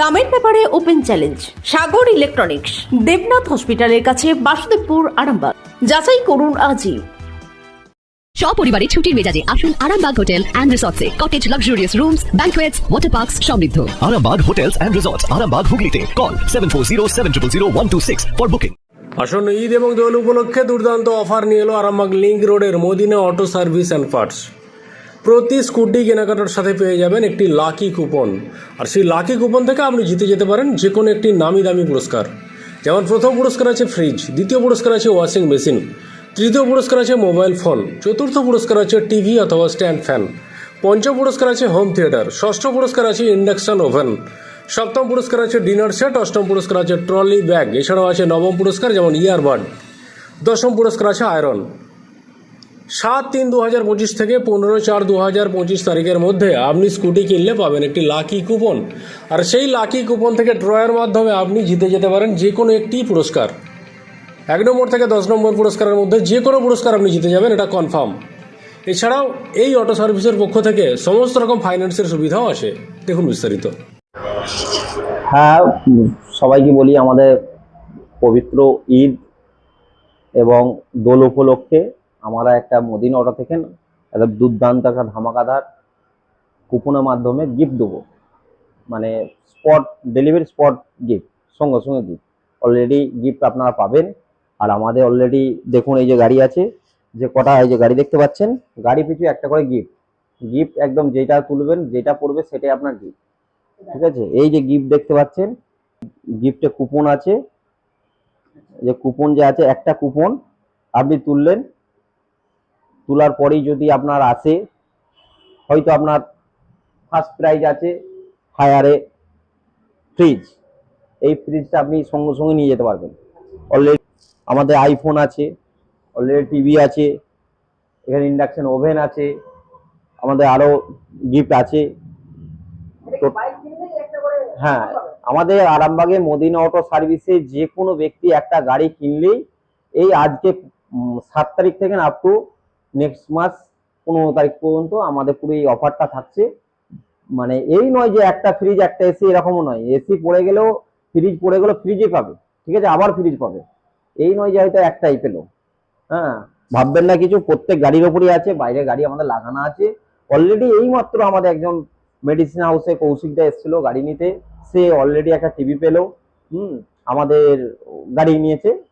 দামের ব্যাপারে open challenge Sagar electronics Debnath হসপিটালের কাছে বাসুদেবপুর আরামবাগ। যাচাই করুন আজই। সপরিবারে ছুটির মেজাজে আসুন Arambagh hotel and রিসর্টসে। Cottage luxurious rooms banquets water parks সমৃদ্ধ। Arambag Hotels and Resorts, Arambag Hooghly Call 740 for booking. আসন্ন ঈদ এবং দোল উপলক্ষে দুর্দান্ত অফার নিয়ে এলো আরামবাগ লিঙ্ক রোডের Madina auto service and parts. প্রতি স্কুটি কেনাকাটার সাথে পেয়ে যাবেন একটি লাকি কুপন। আর সেই লাকি কুপন থেকে আপনি জিতে যেতে পারেন যে কোনো একটি নামি দামি পুরস্কার। যেমন প্রথম পুরস্কার আছে ফ্রিজ দ্বিতীয় পুরস্কার আছে ওয়াশিং মেশিন তৃতীয় পুরস্কার আছে মোবাইল ফোন চতুর্থ পুরস্কার আছে টিভি অথবা স্ট্যান্ড ফ্যান পঞ্চম পুরস্কার আছে হোম থিয়েটার ষষ্ঠ পুরস্কার আছে ইন্ডাকশন ওভেন সপ্তম পুরস্কার আছে ডিনার সেট অষ্টম পুরস্কার আছে ট্রলি ব্যাগ এছাড়াও আছে নবম পুরস্কার যেমন ইয়ারবাড দশম পুরস্কার আছে আয়রন সাত তিন দু হাজার পঁচিশ থেকে পনেরো চার দু হাজার পঁচিশ তারিখের মধ্যে আপনি স্কুটি কিনলে পাবেন একটি লাকি কুপন। আর সেই লাকি কুপন থেকে ড্রয়ের মাধ্যমে আপনি জিতে যেতে পারেন যে কোনো একটি পুরস্কার। এক নম্বর থেকে দশ নম্বর পুরস্কারের মধ্যে যে কোনো পুরস্কার আপনি জিতে যাবেন, এটা কনফার্ম এছাড়াও এই অটো সার্ভিসের পক্ষ থেকে সমস্ত রকম ফাইন্যান্সের সুবিধাও আছে দেখুন বিস্তারিত। হ্যাঁ সবাইকে বলি, আমাদের পবিত্র ঈদ এবং দোল উপলক্ষে আমরা একটা মদিন অর্ডার থেকে একটা দুর্দান্ত একটা ধামাকাদার কুপনের মাধ্যমে গিফট দেবো। মানে স্পট ডেলিভারি স্পট গিফট সঙ্গে সঙ্গে গিফট অলরেডি গিফট আপনারা পাবেন। আর আমাদের অলরেডি দেখুন এই যে গাড়ি আছে, যে কটা এই যে গাড়ি দেখতে পাচ্ছেন, গাড়ি পিছু একটা করে গিফট গিফট একদম যেটা তুলবেন, যেটা পড়বে সেটাই আপনার গিফট ঠিক আছে? এই যে গিফট দেখতে পাচ্ছেন গিফটে কুপন আছে। যে কুপন যে আছে, একটা কুপন আপনি তুললেন তোলার পরেই যদি আপনার আসে, হয়তো আপনার ফার্স্ট প্রাইজ আছে ফায়ারে ফ্রিজ এই ফ্রিজটা আপনি সঙ্গে সঙ্গে নিয়ে যেতে পারবেন। অলরেডি আমাদের আইফোন আছে অলরেডি টিভি আছে, এখানে ইন্ডাকশন ওভেন আছে, আমাদের আরও গিফট আছে। হ্যাঁ আমাদের আরামবাগে মদিনা অটো সার্ভিসে যে কোনো ব্যক্তি একটা গাড়ি কিনলেই এই আজকে সাত তারিখ থেকে আপ টু নেক্সট মাস পনেরো তারিখ পর্যন্ত আমাদের পুরো এই অফারটা থাকছে। মানে এই নয় যে একটা ফ্রিজ একটা এসি এরকমও নয়। এসি পড়ে গেলেও ফ্রিজ পড়ে গেলেও ফ্রিজে পাবে। ঠিক আছে? আবার ফ্রিজ পাবে। এই নয় যে হয়তো একটাই পেল। হ্যাঁ? ভাববেন না কিছু। প্রত্যেক গাড়ির ওপরই আছে। বাইরে গাড়ি আমাদের লাগানো আছে। অলরেডি এই মাত্র আমাদের একজন মেডিসিন হাউসে কৌশিকদা এসেছিল গাড়ি নিতে। সে অলরেডি একটা টিভি পেল। হুম? আমাদের গাড়ি নিয়েছে।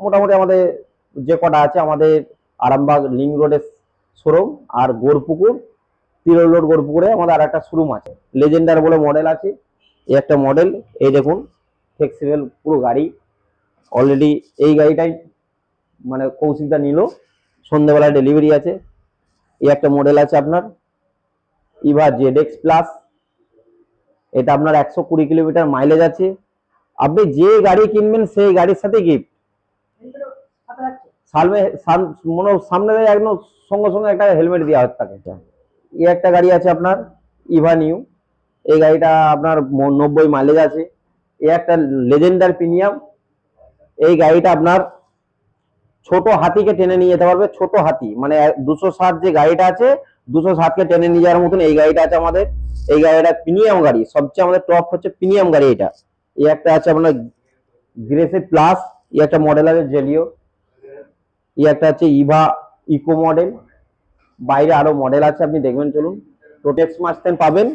মোটামুটি আমাদের যে কটা আছে আমাদের আরামবাগ লিঙ্ক রোডের শোরুম আর গোরপুকুর তিরোল রোড গোরপুকুরে আমাদের আর একটা শোরুম আছে। লেজেন্ডার বলে মডেল আছে। এই একটা মডেল এই দেখুন ফ্লেক্সিবল পুরো গাড়ি। অলরেডি এই গাড়িটাই মানে কৌশিকদা নিল। সন্ধ্যেবেলায় ডেলিভারি আছে। এই একটা মডেল আছে আপনার ইভা জেড এক্স প্লাস এটা আপনার একশো কুড়ি কিলোমিটার মাইলেজ আছে। আপনি যে গাড়ি কিনবেন, সেই গাড়ির সাথে গিফট সামনে সাম- মনে হয় সামনে একদম সঙ্গে সঙ্গে একটা হেলমেট দেওয়া হচ্ছে তাকে। এই একটা গাড়ি আছে আপনার ইভা নিউ এই গাড়িটা আপনার নব্বই মাইলেজ আছে। এই একটা লেজেন্ডার প্রিমিয়াম এই গাড়িটা আপনার ছোট হাতিকে টেনে নিয়ে যেতে পারবে, ছোট হাতি। মানে দুশো ষাট যে গাড়িটা আছে, দুশো ষাটকে টেনে নিয়ে যাওয়ার মতন এই গাড়িটা আছে আমাদের। এই গাড়িটা প্রিমিয়াম গাড়ি। সবচেয়ে আমাদের টপ হচ্ছে প্রিমিয়াম গাড়ি এটা। এই একটা আছে আপনার গ্রেসে প্লাস এই একটা মডেল আছে জেলিও এই একটা আছে ইভা ইকো মডেল বাইরে আরও মডেল আছে, আপনি দেখবেন, চলুন। টোটেক্স মাস্টেন পাবেন।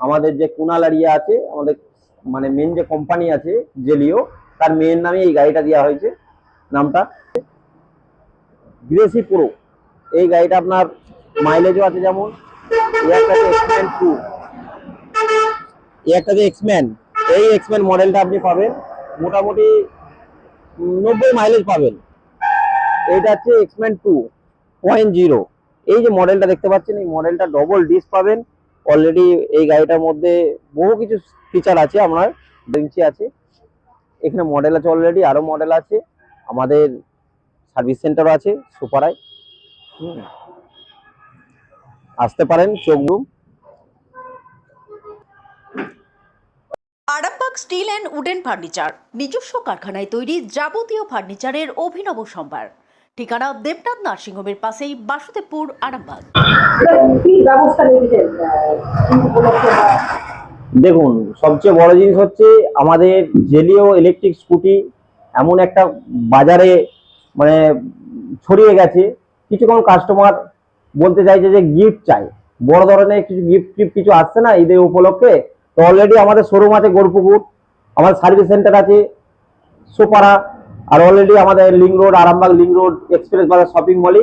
আমাদের যে কুনাল এরিয়া আছে, আমাদের মানে মেন যে কোম্পানি আছে জেলিও তার মেন নামে এই গাড়িটা দেওয়া হয়েছে, নামটা। গ্রেসি প্রো এই গাড়িটা আপনার মাইলেজও আছে যেমন আছে এক্সম্যান টু যে এক্সম্যান এই এক্সম্যান মডেলটা আপনি পাবেন। মোটামুটি নব্বই মাইলেজ পাবেন। এইটা হচ্ছে এক্সম্যান টু পয়েন্ট জিরো এই যে মডেলটা দেখতে পাচ্ছেন, এই মডেলটা ডবল ডিস পাবেন। অলরেডি এই গাড়িটার মধ্যে বহু কিছু ফিচার আছে, আপনার ইঞ্চি আছে। এখানে মডেল আছে অলরেডি আরও মডেল আছে। আমাদের সার্ভিস সেন্টারও আছে সুপারায়। আসতে পারেন, চোখ room Arambagh steel and wooden furniture, নিজস্ব কারখানায় তৈরি যাবতীয় ফার্নিচারের অভিনব সম্ভার। ঠিকানা দেবনাথ নার্সিংহোমের পাশেই বাসুদেবপুর আরামবাগ। দেখুন সবচেয়ে বড় জিনিস হচ্ছে আমাদের জেলিও ইলেকট্রিক স্কুটি এমন একটা বাজারে মানে ছড়িয়ে গেছে। কিছু কোনো কাস্টমার বলতে চাইছে যে গিফট চাই। বড় ধরনের কিছু গিফট টিফট কিছু আসছে না ঈদের উপলক্ষে। তো অলরেডি আমাদের শোরুম আছে গোরপুকুর আমাদের সার্ভিস সেন্টার আছে সুপারা আর অলরেডি আমাদের link road Arambagh link road express Bazar shopping মলে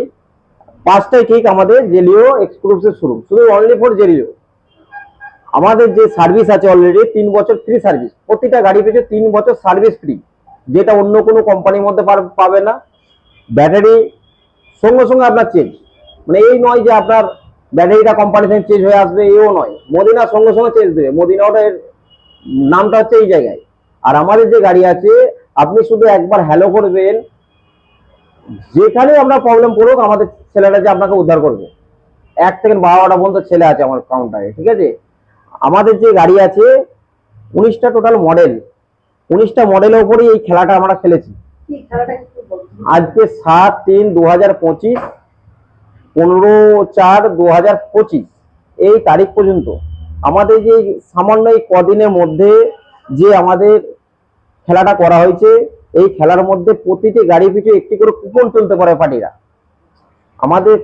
পাঁচটাই ঠিক আমাদের জেলিও এক্সক্লুসিভ শোরুম শুধু অনলি ফর জেলিও আমাদের যে সার্ভিস আছে অলরেডি তিন বছর ফ্রি সার্ভিস প্রতিটা গাড়ি পেছনে তিন বছর সার্ভিস ফ্রি যেটা অন্য কোনো কোম্পানির মধ্যে পাবে না। ব্যাটারি সঙ্গে সঙ্গে আপনার চেঞ্জ মানে এই নয় যে আপনার ব্যাটারিটা কোম্পানি থেকে চেঞ্জ হয়ে আসবে, এও নয়। মদিনা সঙ্গে সঙ্গে চেঞ্জ দেবে। মদিনা ওটা নামটা হচ্ছে এই জায়গায়। আর আমাদের যে গাড়ি আছে আপনি শুধু একবার হ্যালো করবেন। যেখানে আপনার প্রবলেম পড়ুক আমাদের ছেলেটা যে আপনাকে উদ্ধার করবে। এক থেকে বারোটা পর্যন্ত ছেলে আছে আমার কাউন্টারে ঠিক আছে? আমাদের যে গাড়ি আছে উনিশটা টোটাল মডেল উনিশটা মডেলের উপরেই এই খেলাটা আমরা খেলেছি। আজকে সাত তিন দু হাজার পঁচিশ পনেরো চার দু হাজার পঁচিশ এই তারিখ পর্যন্ত। আমাদের যে সামান্য এই কদিনের মধ্যে যে আমাদের খেলাটা করা হয়েছে। এই খেলার মধ্যে প্রতিটি গাড়ি পিছু একটি করে কুপন তুলতে পারে পার্টিরা। আমাদের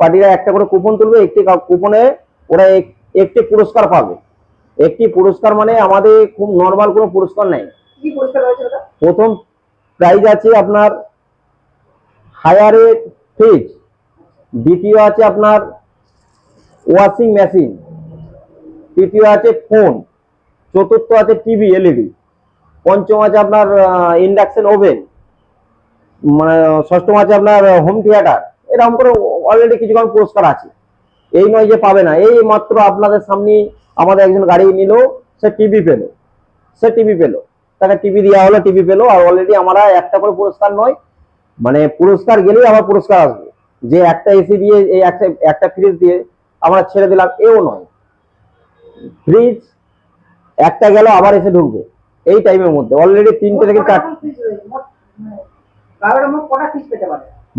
পার্টিরা একটা করে কুপন তুলবে একটি কুপনে ওরা একটি পুরস্কার পাবে। একটি পুরস্কার মানে আমাদের খুব নর্মাল কোনো পুরস্কার নেই। প্রথম প্রাইজ আছে আপনার হায়ারে ফ্রিজ দ্বিতীয় আছে আপনার ওয়াশিং মেশিন তৃতীয় আছে ফোন চতুর্থ আছে টিভি এলইডি পঞ্চম আছে আপনার ইন্ডাকশন ওভেন মানে ষষ্ঠম আছে আপনার হোম থিয়েটার এরকম করে অলরেডি কিছু কম পুরস্কার আছে। এই নয় যে পাবে না। এই মাত্র আপনাদের সামনে আমাদের একজন গাড়ি নিল, সে টিভি পেল। সে টিভি পেল। তাকে টিভি দেওয়া হলো টিভি পেল। আর অলরেডি আমরা একটা করে পুরস্কার নয় মানে পুরস্কার গেলেই আবার পুরস্কার আসবে। যে একটা এসি দিয়ে, এই একটা একটা ফ্রিজ দিয়ে আমরা ছেড়ে দিলাম, এও নয়। ফ্রিজ একটা গেল, আবার এসে ঢুকবে। এই টাইমের মধ্যে। অলরেডি তিনটে থেকে চারটে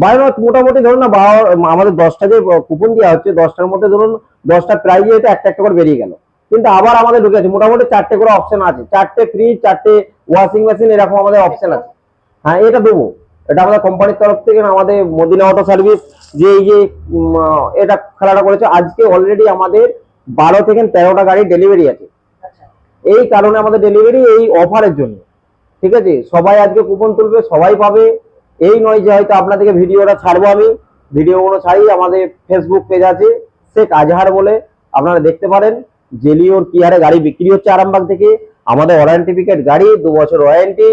বাইরে মোটামুটি ধরুন না বারো আমাদের দশটা যে কুপন দেওয়া হচ্ছে দশটার মধ্যে ধরুন দশটা প্রাইজে এটা একটা একটা করে বেরিয়ে গেল। কিন্তু আবার আমাদের ঢুকে আছে মোটামুটি চারটে করে অপশন আছে। চারটে ফ্রিজ চারটে ওয়াশিং মেশিন এরকম আমাদের অপশন আছে। হ্যাঁ এটা দেবো। এটা আমাদের কোম্পানির তরফ থেকে আমাদের মদিনা অটো সার্ভিস যে এই যে এটা খেলাটা করেছে। আজকে অলরেডি আমাদের বারো থেকে তেরোটা গাড়ি ডেলিভারি আছে। এই কারণে আমাদের ডেলিভারি এই অফারের জন্য। ঠিক আছে? সবাই আজকে কুপন তুলবে সবাই পাবে। এই নয় যে হয়তো আপনাদেরকে ভিডিওটা ছাড়বো আমি। ভিডিওগুলো ছাড়ি আমাদের ফেসবুক পেজ আছে শেখ আজহার বলে। আপনারা দেখতে পারেন জেলিওর কি হারে গাড়ি বিক্রি হচ্ছে আরামবাগ থেকে। আমাদের ওয়ারেন্টিফিকেট গাড়ি দু বছর ওয়ারেন্টি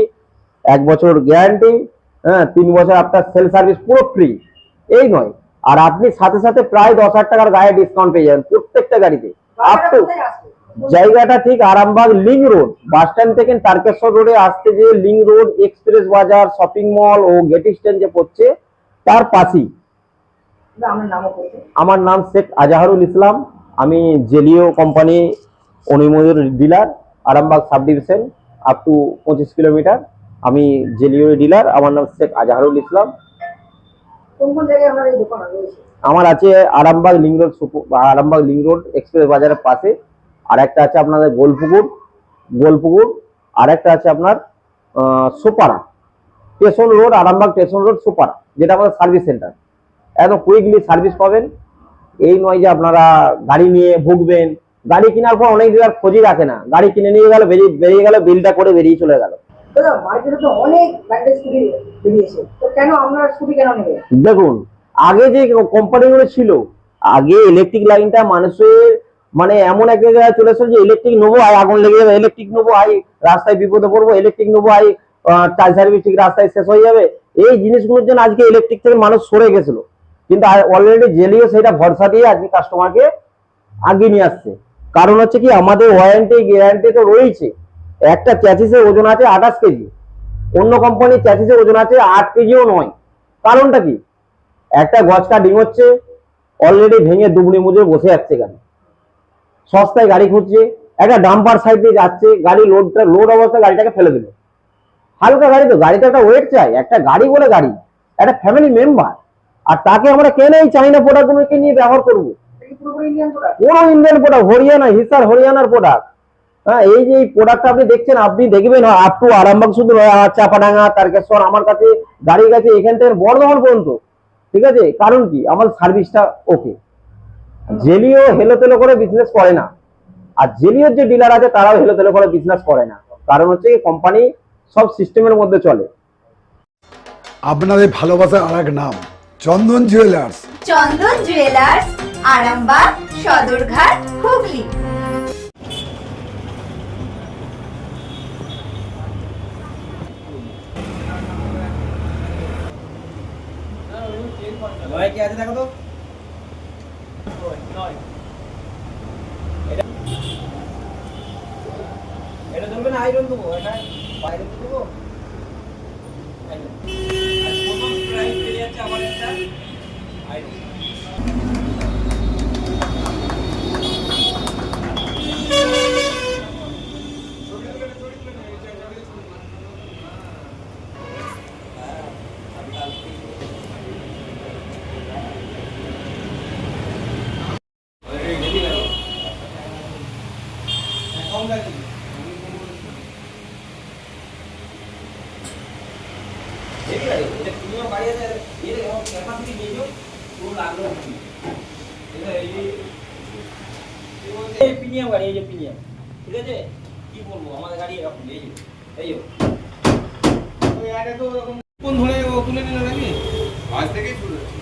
এক বছর গ্যারান্টি হ্যাঁ তিন বছর আপনার সেল সার্ভিস পুরো ফ্রি এই নয়। আর আপনি সাথে সাথে প্রায় দশ হাজার টাকার গায়ে ডিসকাউন্ট পেয়ে যাবেন প্রত্যেকটা গাড়িতে। আপ টু জায়গাটা ঠিক Arambagh link road. Bus stand থেকে তারকেশ্বর রোডে আসতে যে লিং রোড এক্সপ্রেস বাজার শপিং মল ও গেট স্ট্যান্ড যে পড়ছে তার পাশেই। আমার নাম শেখ আজাহারুল ইসলাম। আমি জেলিও কোম্পানি অনুমোদিত dealer Arambagh sub division up to পঁচিশ কিলোমিটার। আমি জেলিও ডিলার আমার নাম শেখ আজাহারুল ইসলাম। আমার আছে Arambagh link road Arambagh link road express বাজারের পাশে। আর একটা আছে আপনাদের গোলপুকুর গোলপুকুর আর একটা আছে আপনার Supara station road Arambagh station road Supara যেটা আমাদের সার্ভিস সেন্টার একদম কুইকলি সার্ভিস পাবেন। এই নয় যে আপনারা গাড়ি নিয়ে ভুগবেন। গাড়ি কেনার পর অনেক ডিলার খোঁজই রাখে না। গাড়ি কিনে নিয়ে গেল বেরিয়ে বেরিয়ে গেল বিলটা করে বেরিয়ে চলে গেল। দেখুন আগে যে কোম্পানিগুলো ছিল আগে ইলেকট্রিক লাইনটা মানুষের মানে এমন এক জায়গায় চলে এসেছে যে ইলেকট্রিক নেব আর আগুন লেগে যাবে। ইলেকট্রিক নেব আই রাস্তায় বিপদে পড়ব ইলেকট্রিক নেব আই চার সার্ভিস ঠিক রাস্তায় শেষ হয়ে যাবে। এই জিনিসগুলোর জন্য আজকে ইলেকট্রিক থেকে মানুষ সরে গেছিল। কিন্তু অলরেডি জেলিও সেটা ভরসা দিয়ে আজকে কাস্টমারকে আগে নিয়ে আসছে। কারণ হচ্ছে কি, আমাদের ওয়ারেন্টি গ্যারান্টি তো রয়েছে একটা চ্যাসিসের ওজন আছে আঠাশ কেজি। অন্য কোম্পানির চ্যাসিসের ওজন আছে আট কেজিও নয়। কারণটা কি? একটা গছকা ডিঙোচ্ছে অলরেডি ভেঙে দুবনি মুজে বসে যাচ্ছে গাড়ি সস্তায় গাড়ি খুঁজছে, একটা ডাম্পার সাইড দিয়ে যাচ্ছে, গাড়ি লোডটা লোড অবস্থায় গাড়িটাকে ফেলে দিল হালকা গাড়ি তো, গাড়িতে একটা ওয়েট চাই, একটা গাড়ি বলে গাড়ি, একটা ফ্যামিলি মেম্বার আর তাকে আমরা কেন এই চাইনা প্রোডাক্টগুলোকে নিয়ে ব্যবহার করব? কোন ইন্ডিয়ান প্রোডাক্ট হরিয়ানা হিসার হরিয়ানার প্রোডাক্ট হ্যাঁ এই যে এই প্রোডাক্ট আপনি দেখছেন, আপনি দেখবেন আপ টু আরামবাগ শুধু চাপাডাঙ্গা, তারকেশ্বর, আমার কাছে গাড়ি গেছে, এখান থেকে বর্ধমান পর্যন্ত। ঠিক আছে? কারণ কি? আমার সার্ভিসটা ওকে জেলিও হেলো তেলো করে বিজনেস করে না। আর জেলিওর যে ডিলার আছে তারাও হেলো তেলো করে বিজনেস করে না। কারণ হচ্ছে কোম্পানি সব সিস্টেমের মধ্যে চলে। আপনাদের ভালোবাসার আর এক নাম চন্দন জুয়েলার্স চন্দন জুয়েলার্স আরামবাগ সদরঘাট হুগলি। যে প্রিমিয়াম ঠিক আছে কি বলব আমাদের গাড়ি এরকম এই যে এই তো ওরকম কোন ধরে ও তুলে নিল নাকি আজ থেকেই শুরু মানে